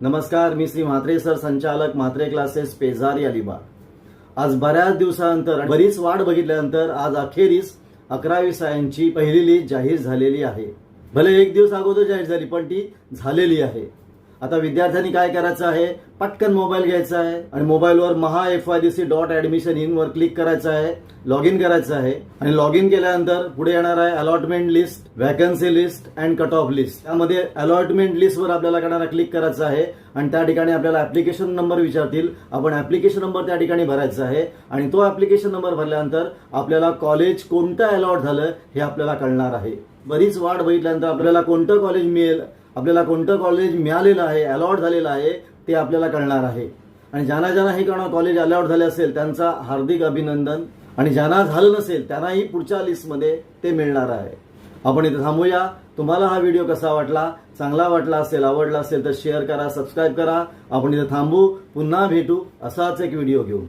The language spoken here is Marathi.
नमस्कार मी श्री म्हात्रे सर संचालक म्हात्रे क्लासेस पेजारी अलिबाग. आज बऱ्याच दिवसानंतर बरीच वाट बघितल्यानंतर आज अखेरीस अकरावी सायांची पहिली लिस्ट जाहीर झालेली आहे. भले एक दिवस अगोदर जाहीर झाली पण ती झालेली आहे. आता विद्यार्थ्यांनी काय करायचं आहे? पटकन मोबाईल घ्यायचा आहे आणि मोबाईलवर Maha F I D C dot admission in वर क्लिक करायचं आहे. लॉग इन करायचं आहे. आणि लॉग इन केल्यानंतर पुढे येणार आहे allotment list vacancy list and cut off list त्यामध्ये अलॉटमेंट लिस्टवर आपल्याला करणारा क्लिक करायचं आहे. आणि त्या ठिकाणी आपल्याला ऍप्लिकेशन नंबर विचारतील. आपण ऍप्लिकेशन नंबर त्या ठिकाणी भरायचा आहे. आणि तो ऍप्लिकेशन नंबर भरल्यानंतर आपल्याला कॉलेज कोणतं अलॉट झालं हे आपल्याला कळणार आहे. बरीच वाट बघितल्यानंतर आपल्याला कोणतं कॉलेज मिळेल? आपल्याला कोणतं कॉलेज मिळालेलं आहे अलॉट झालेलं आहे ते आपल्याला कळणार आहे. आणि ज्यांना ज्यांना हे कळणार कॉलेज अलॉट झाले असेल त्यांचा हार्दिक अभिनंदन. आणि ज्यांना झालं नसेल त्यांनाही पुढच्या लिस्टमध्ये ते मिळणार आहे. आपण इथे थांबूया. तुम्हाला हा व्हिडिओ कसा वाटला चांगला वाटला असेल आवडला असेल तर शेअर करा सबस्क्राईब करा. आपण इथे थांबू पुन्हा भेटू असाच एक व्हिडिओ घेऊ